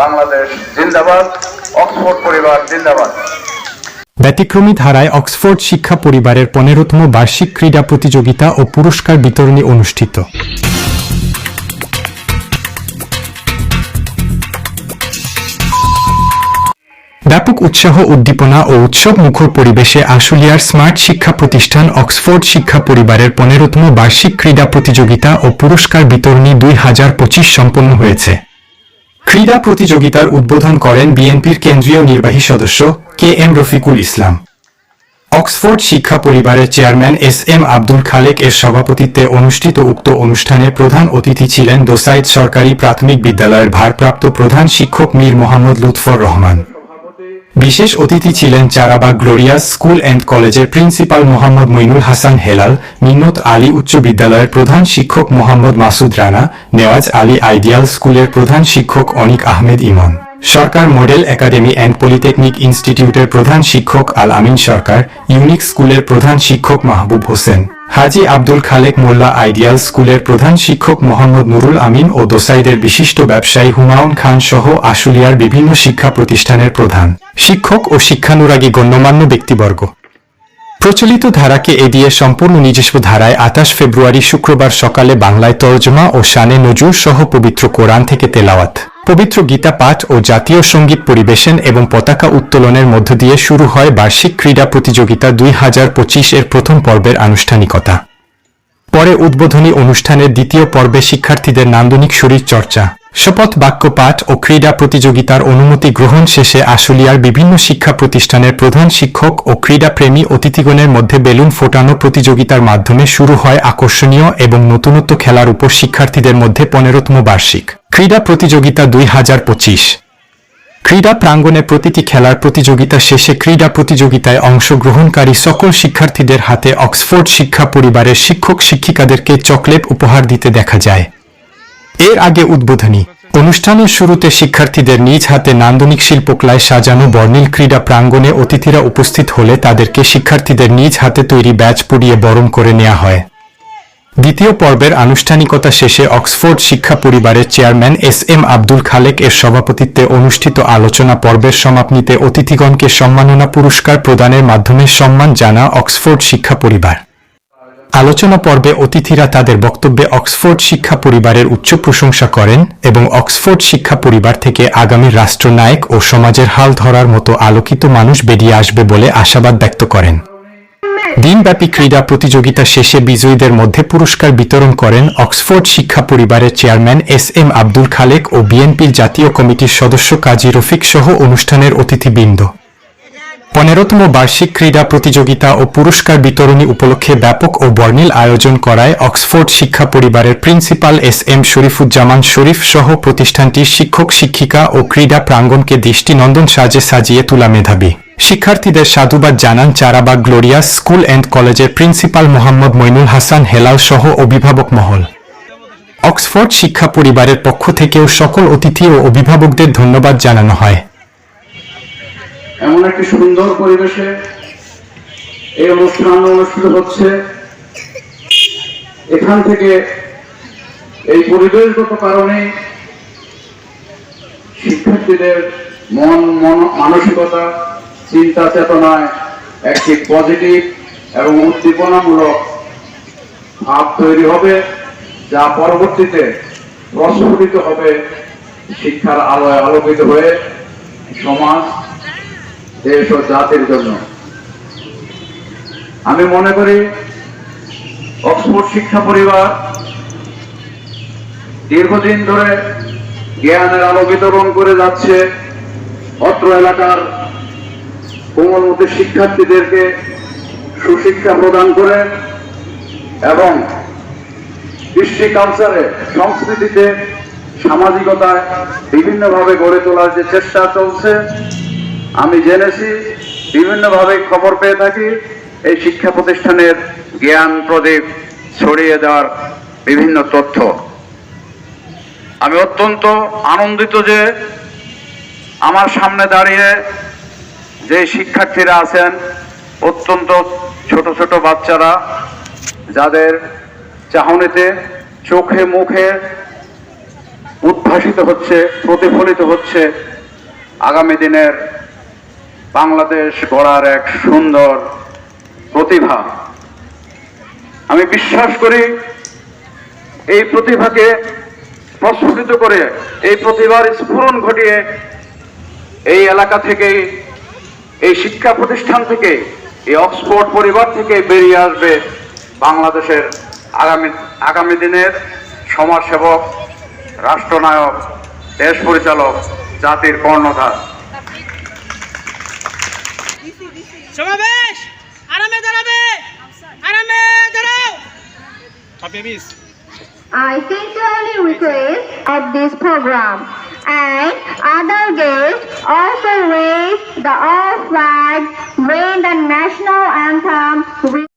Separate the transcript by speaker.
Speaker 1: বাংলাদেশ জিন্দাবাদ অক্সফোর্ড পরিবার জিন্দাবাদ
Speaker 2: ব্যতিক্রমী ধারায় অক্সফোর্ড শিক্ষা পরিবারের পনেরোতম বার্ষিক ক্রীড়া প্রতিযোগিতা ও পুরস্কার বিতরণী অনুষ্ঠিত ব্যাপক উৎসাহ উদ্দীপনা ও উৎসব মুখর পরিবেশে আশুলিয়ার স্মার্ট শিক্ষা প্রতিষ্ঠান অক্সফোর্ড শিক্ষা পরিবারের পনেরোতম বার্ষিক ক্রীড়া প্রতিযোগিতা ও পুরস্কার বিতরণী দুই হাজার পঁচিশ সম্পন্ন হয়েছে ক্রীড়া প্রতিযোগিতার উদ্বোধন করেন বিএনপির কেন্দ্রীয় নির্বাহী সদস্য K M Rafiqul Islam Oxford শিক্ষা পরিবারের chairman S M Abdul Khalek এর সভাপতিত্বে অনুষ্ঠিত উক্ত অনুষ্ঠানে প্রধান অতিথি ছিলেন দোসাইদ সরকারি প্রাথমিক বিদ্যালয়ের ভারপ্রাপ্ত প্রধান শিক্ষক মীর মোহাম্মদ লুৎফর রহমান বিশেষ অতিথি ছিলেন চারাবা গ্লোরিয়া স্কুল অ্যান্ড কলেজের প্রিন্সিপাল মোহাম্মদ মইনুল হাসান হেলাল মিন্নত আলী উচ্চ বিদ্যালয়ের প্রধান শিক্ষক মোহাম্মদ মাসুদ রানা নেওয়াজ আলী আইডিয়াল স্কুলের প্রধান শিক্ষক Anik Ahmed Iman Sarkar model academy and polytechnic ইনস্টিটিউটের প্রধান শিক্ষক আল আমিন সরকার ইউনিক স্কুলের প্রধান শিক্ষক মাহবুব হোসেন হাজি আব্দুল খালেক মোল্লা আইডিয়াল স্কুলের প্রধান শিক্ষক মোহাম্মদ নুরুল আমিন ও দোসাইদের বিশিষ্ট ব্যবসায়ী হুমায়ুন খান সহ আশুলিয়ার বিভিন্ন শিক্ষা প্রতিষ্ঠানের প্রধান শিক্ষক ও শিক্ষানুরাগী গণ্যমান্য ব্যক্তিবর্গ প্রচলিত ধারাকে এদিয়ে সম্পূর্ণ নিজস্ব ধারায় আঠাশ ফেব্রুয়ারি শুক্রবার সকালে বাংলায় তর্জমা ও শানে নজুর সহ পবিত্র কোরআন থেকে তেলাওয়াত পবিত্র গীতা পাঠ ও জাতীয় সঙ্গীত পরিবেশন এবং পতাকা উত্তোলনের মধ্য দিয়ে শুরু হয় বার্ষিক ক্রীড়া প্রতিযোগিতা দুই হাজার এর প্রথম পর্বের আনুষ্ঠানিকতা পরে উদ্বোধনী অনুষ্ঠানের দ্বিতীয় পর্বে শিক্ষার্থীদের নান্দনিক শরীর চর্চা শপথ বাক্য পাঠ ও ক্রীড়া প্রতিযোগিতার অনুমতি গ্রহণ শেষে আশুলিয়ার বিভিন্ন শিক্ষা প্রতিষ্ঠানের প্রধান শিক্ষক ও ক্রীড়াপ্রেমী অতিথিগণের মধ্যে বেলুন ফোটানো প্রতিযোগিতার মাধ্যমে শুরু হয় আকর্ষণীয় এবং নতুনত্ব খেলার উপর শিক্ষার্থীদের মধ্যে পনেরোতম বার্ষিক ক্রীড়া প্রতিযোগিতা দুই হাজার পঁচিশ ক্রীড়া প্রাঙ্গণে প্রতিটি খেলার প্রতিযোগিতা শেষে ক্রীড়া প্রতিযোগিতায় অংশগ্রহণকারী সকল শিক্ষার্থীদের হাতে অক্সফোর্ড শিক্ষা পরিবারের শিক্ষক শিক্ষিকাদেরকে চকলেট উপহার দিতে দেখা যায় এর আগে উদ্বোধনী অনুষ্ঠানের শুরুতে শিক্ষার্থীদের নিজ হাতে নান্দনিক শিল্পকলায় সাজানো বর্ণিল ক্রীড়া প্রাঙ্গনে অতিথিরা উপস্থিত হলে তাদেরকে শিক্ষার্থীদের নিজ হাতে তৈরি ব্যাচ পুড়িয়ে বরণ করে নেওয়া হয় দ্বিতীয় পর্বের আনুষ্ঠানিকতা শেষে অক্সফোর্ড শিক্ষা পরিবারের chairman S M Abdul Khalek এর সভাপতিত্বে অনুষ্ঠিত আলোচনা পর্বের সমাপ্তিতে অতিথিগণকে সম্মাননা পুরস্কার প্রদানের মাধ্যমে সম্মান জানা অক্সফোর্ড শিক্ষা পরিবার আলোচনা পর্বে অতিথিরা তাদের বক্তব্যে অক্সফোর্ড শিক্ষা পরিবারের উচ্চ প্রশংসা করেন এবং অক্সফোর্ড শিক্ষা পরিবার থেকে আগামী রাষ্ট্রনায়ক ও সমাজের হাল ধরার মতো আলোকিত মানুষ বেরিয়ে আসবে বলে আশাবাদ ব্যক্ত করেন দিনব্যাপী ক্রীড়া প্রতিযোগিতা শেষে বিজয়ীদের মধ্যে পুরস্কার বিতরণ করেন অক্সফোর্ড শিক্ষা পরিবারের chairman S M Abdul Khalek ও বিএনপির জাতীয় কমিটির সদস্য কাজী রফিক সহ অনুষ্ঠানের অতিথিবৃন্দ পনেরোতম বার্ষিক ক্রীড়া প্রতিযোগিতা ও পুরস্কার বিতরণী উপলক্ষে ব্যাপক ও বর্ণিল আয়োজন করায় অক্সফোর্ড শিক্ষা পরিবারের principal S M Sharifuzzaman Sharif সহ প্রতিষ্ঠানটির শিক্ষক শিক্ষিকা ও ক্রীড়া প্রাঙ্গণকে দৃষ্টিনন্দন সাজে সাজিয়ে তুলা মেধাবী শিক্ষার্থীদের সাধুবাদ জানান চারাবাগ গ্লোরিয়া স্কুল অ্যান্ড কলেজের প্রিন্সিপাল মোহাম্মদ মইনুল হাসান হেলাল সহ অভিভাবক মহল অক্সফোর্ড শিক্ষা পরিবারের পক্ষ থেকেও সকল অতিথি ও অভিভাবকদের ধন্যবাদ জানানো হয়
Speaker 3: এমন একটি সুন্দর পরিবেশে এই অনুষ্ঠান অনুষ্ঠিত হচ্ছে এখান থেকে এই পরিবেশগত কারণে শিক্ষার্থীদের মন মানসিকতা চিন্তা চেতনায় একটি পজিটিভ এবং উদ্দীপনামূলক ভাব তৈরি হবে যা পরবর্তীতে প্রস্ফুটিত হবে শিক্ষার আলোয় আলোকিত হয়ে সমাজ দেশ ও জাতির জন্য আমি মনে করি অক্সফোর্ড শিক্ষা পরিবার দীর্ঘদিন ধরে জ্ঞানের আলো বিতরণ করে যাচ্ছে অত্র এলাকার কোমলমতি শিক্ষার্থীদেরকে সুশিক্ষা প্রদান করে এবং কৃষ্টি কালচারে সংস্কৃতিতে সামাজিকতায় বিভিন্নভাবে গড়ে তোলার যে চেষ্টা চলছে আমি জেনেছি বিভিন্নভাবে খবর পেয়ে থাকি এই শিক্ষা প্রতিষ্ঠানের জ্ঞান প্রদীপ ছড়িয়ে দেওয়ার বিভিন্ন তথ্য আমি অত্যন্ত আনন্দিত যে আমার সামনে দাঁড়িয়ে যে শিক্ষার্থীরা আছেন অত্যন্ত ছোট ছোট বাচ্চারা যাদের চাহনিতে চোখে মুখে উদ্ভাসিত হচ্ছে প্রতিফলিত হচ্ছে আগামী দিনের বাংলাদেশ গড়ার এক সুন্দর প্রতিভা আমি বিশ্বাস করি এই প্রতিভাকে প্রস্ফুটিত করে এই প্রতিভার স্ফুরণ ঘটিয়ে এই এলাকা থেকেই এই শিক্ষা প্রতিষ্ঠান থেকে এই অক্সফোর্ড পরিবার থেকে বেরিয়ে আসবে বাংলাদেশের আগামী আগামী দিনের সমাজসেবক রাষ্ট্রনায়ক দেশ পরিচালক জাতির কর্ণধার
Speaker 4: I sincerely request at this program and other guests also raised the all flag when the national anthem